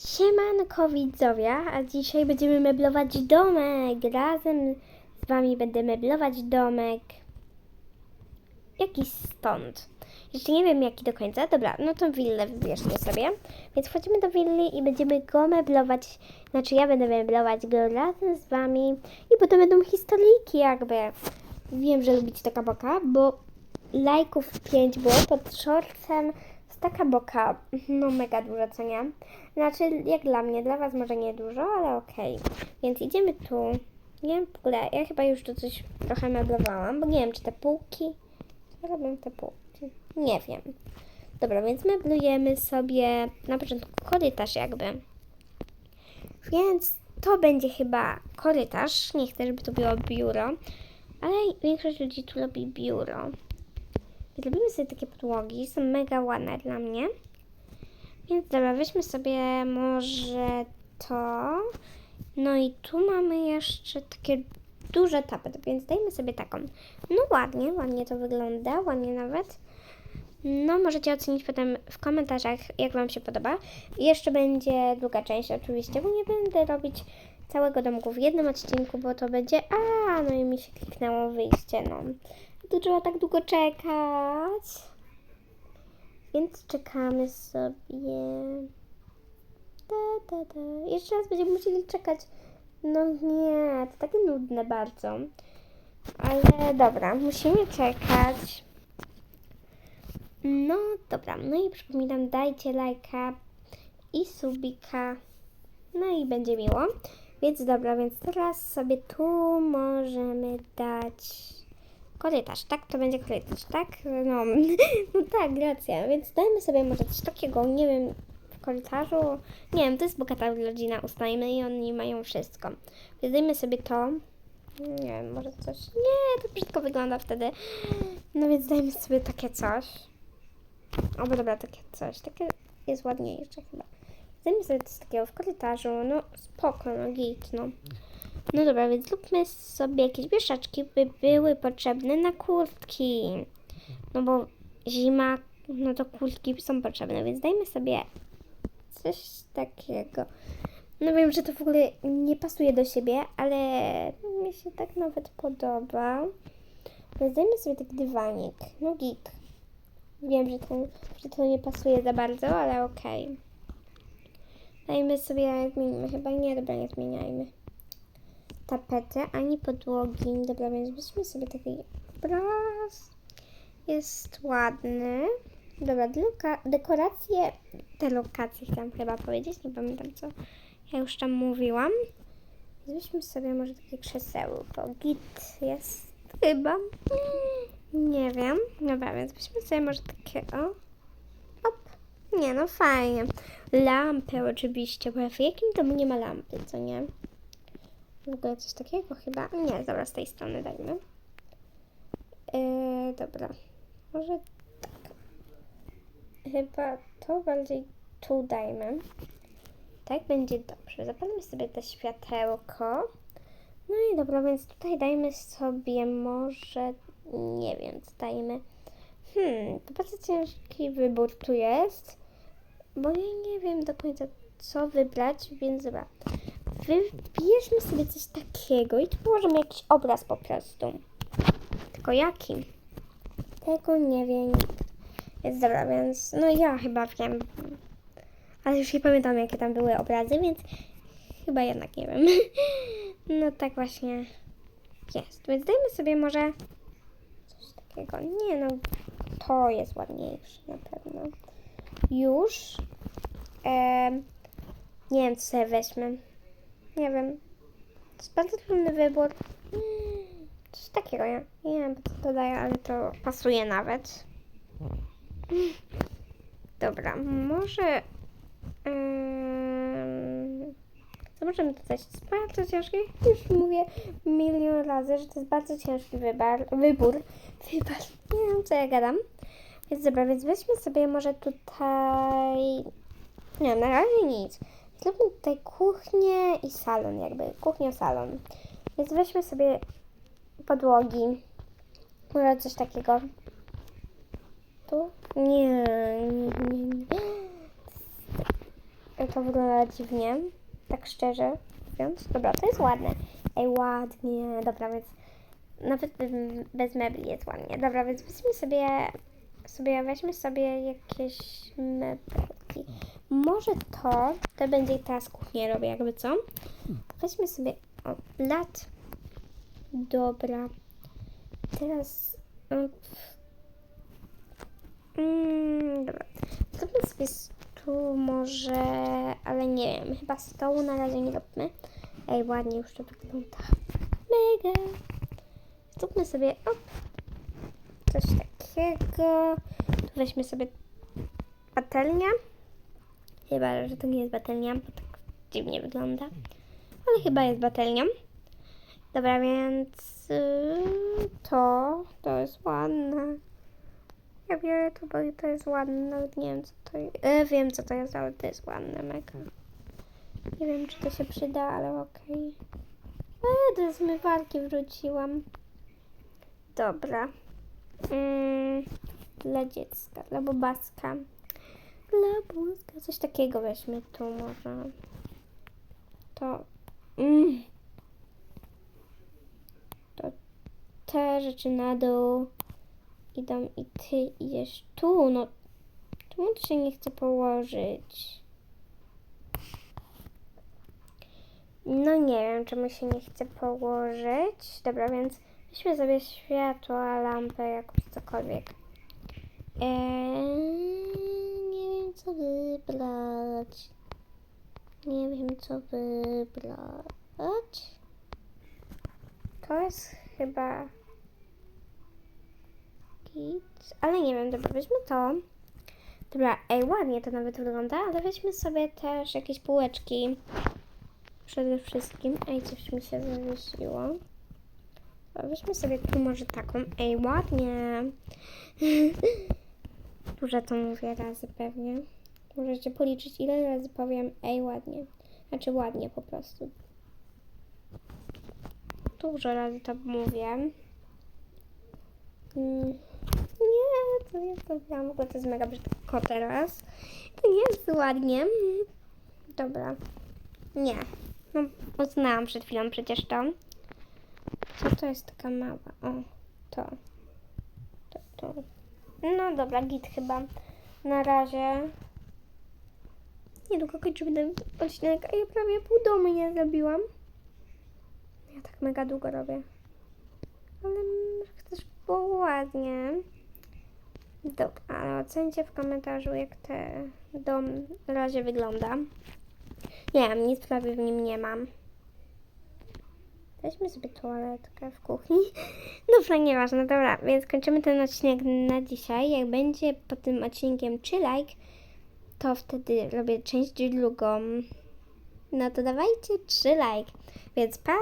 Siemanko widzowie, a dzisiaj będziemy meblować domek. Razem z wami będę meblować domek. Jakiś stąd. Jeszcze nie wiem jaki do końca. Dobra, no to willę wybierzmy sobie. Więc wchodzimy do willi i będziemy go meblować. Znaczy ja będę meblować go razem z wami. I potem będą historyjki jakby. Wiem, że lubicie taka boka, bo lajków 5 było pod shortsem z taka boka. No mega dużo, co nie? Znaczy, jak dla mnie, dla was może nie dużo, ale okej. Więc idziemy tu. Nie wiem w ogóle, ja chyba już tu coś trochę meblowałam, bo nie wiem, czy te półki. Co robią te półki? Nie wiem. Dobra, więc meblujemy sobie na początku korytarz jakby. Więc to będzie chyba korytarz. Nie chcę, żeby to było biuro, ale większość ludzi tu lubi biuro. Zrobimy sobie takie podłogi, są mega ładne dla mnie. Więc dobra, weźmy sobie może to. No i tu mamy jeszcze takie duże tapet, więc dajmy sobie taką. No ładnie, ładnie to wygląda, ładnie nawet. No możecie ocenić potem w komentarzach, jak Wam się podoba. I jeszcze będzie druga część oczywiście, bo nie będę robić całego domku w jednym odcinku, bo to będzie... A, no i mi się kliknęło wyjście, no. Trzeba tak długo czekać. Więc czekamy sobie. Da, da, da. Jeszcze raz będziemy musieli czekać. No nie, to takie nudne bardzo. Ale dobra, musimy czekać. No dobra, no i przypominam, dajcie lajka i subika. No i będzie miło. Więc dobra, więc teraz sobie tu możemy dać korytarz, tak? To będzie korytarz, tak? No, no tak, racja. Więc dajmy sobie może coś takiego, nie wiem, w korytarzu. Nie wiem, to jest bogata rodzina, ustajmy i oni mają wszystko. Więc dajmy sobie to. Nie wiem, może coś. Nie, to brzydko wygląda wtedy. No więc dajmy sobie takie coś. O, dobra, takie coś. Takie jest ładniejsze chyba. Dajmy sobie coś takiego w korytarzu. No spoko, no git, no. No dobra, więc zróbmy sobie jakieś wieszaczki, by były potrzebne na kurtki. No bo zima, no to kurtki są potrzebne, więc dajmy sobie coś takiego. No wiem, że to w ogóle nie pasuje do siebie, ale mi się tak nawet podoba. Więc dajmy sobie taki dywanik. No git. Wiem, że to, że to nie pasuje za bardzo, ale okej. Dajmy sobie, zmienimy chyba, nie, dobra, nie zmieniajmy tapetę, ani podłogi. Dobra, więc weźmy sobie taki obraz. Jest ładny. Dobra, dekoracje, te lokacje chciałam chyba powiedzieć, nie pamiętam co ja już tam mówiłam. Weźmy sobie może takie krzesełko. Git jest chyba. Nie wiem. Dobra, więc weźmy sobie może takie o. Op. Nie no, fajnie. Lampę oczywiście, bo w jakim domu nie ma lampy, co nie? W ogóle coś takiego chyba. Nie, dobra, z tej strony dajmy. Yy, dobra. Może tak. Chyba to bardziej tu dajmy. Tak będzie dobrze. Zapalmy sobie to światełko. No i dobra, więc tutaj dajmy sobie może. Nie wiem, co dajmy. Hmm, to bardzo ciężki wybór tu jest. Bo ja nie wiem do końca, co wybrać, więc dobra. Wybierzmy sobie coś takiego i tu położymy jakiś obraz po prostu. Tylko jaki? Tego nie wiem. Więc dobra, więc no ja chyba wiem. Ale już nie pamiętam jakie tam były obrazy, więc chyba jednak nie wiem. No tak właśnie jest. Więc dajmy sobie może coś takiego. Nie no, to jest ładniejsze na pewno. Już. Em, nie wiem, co sobie weźmy. Nie wiem. To jest bardzo trudny wybór. Coś takiego, ja nie wiem, co to daje, ale to pasuje nawet. Dobra, może... Ym, co możemy dodać? To jest bardzo ciężki. Już mówię milion razy, że to jest bardzo ciężki wybar, wybór. Wybór. Nie wiem, co ja gadam. Więc dobra, więc weźmy sobie może tutaj... Nie, na razie nic. Zróbmy tutaj kuchnię i salon jakby. Kuchnię, salon. Więc weźmy sobie podłogi. Może coś takiego. Tu? Nie, nie, nie. nie. to wygląda dziwnie, tak szczerze mówiąc. Dobra, to jest ładne. Ej, ładnie. Dobra, więc nawet bez, mebli jest ładnie. Dobra, więc weźmy sobie, sobie weźmy sobie jakieś Może to, to będzie teraz kuchnię robię, jakby co? Weźmy sobie, o, blat. Dobra. Teraz, mm, dobra. Zróbmy sobie tu może, ale nie wiem, chyba stołu na razie nie robimy. Ej, ładnie już to wygląda. Mega. Zróbmy sobie op, coś takiego. Weźmy sobie patelnię. Chyba, że to nie jest patelnia, bo tak dziwnie wygląda. Ale chyba jest patelnią. Dobra, więc yy, to, to jest ładne. Ja biorę to, bo to jest ładne, nawet nie wiem co to jest. E, wiem co to jest, ale to jest ładne, mega. Nie wiem czy to się przyda, ale okej. E, do zmywarki wróciłam. Dobra. Mm, dla dziecka, dla bobaska. Dla błyska, coś takiego weźmy tu może. To... Mm, to te rzeczy na dół idą i ty idziesz tu, no czemu tu się nie chce położyć? No nie wiem, czemu się nie chce położyć. Dobra, więc weźmy sobie światła, lampę, jakąś cokolwiek. Eee, co wybrać. Nie wiem co wybrać. To jest chyba git, ale nie wiem, dobra, weźmy to. Dobra, ej, ładnie to nawet wygląda, ale weźmy sobie też jakieś półeczki. Przede wszystkim. Ej, coś mi się zawiesiło. Weźmy sobie tu może taką. Ej, ładnie. Dużo to mówię razy pewnie. Możecie policzyć, ile razy powiem ej, ładnie. Znaczy ładnie po prostu. Dużo razy to mówię. Mm. Nie, to nie ja w ogóle to jest mega brzydko teraz. To nie jest ładnie. Dobra. Nie. No, przed chwilą przecież to. Co to jest taka mała? O, to. To, to. No dobra, git chyba. Na razie. Niedługo kończymy ten odcinek, a ja prawie pół domu nie zrobiłam. Ja tak mega długo robię. Ale chcesz było ładnie. Dobra, ale ocencie w komentarzu, jak ten dom na razie wygląda. Nie wiem, nic prawie w nim nie mam. Weźmy sobie toaletkę w kuchni. Dobra, nieważne, dobra, więc kończymy ten odcinek na dzisiaj. Jak będzie po tym odcinkiem czy like, to wtedy robię część drugą. No to dawajcie 3 like. Więc pa!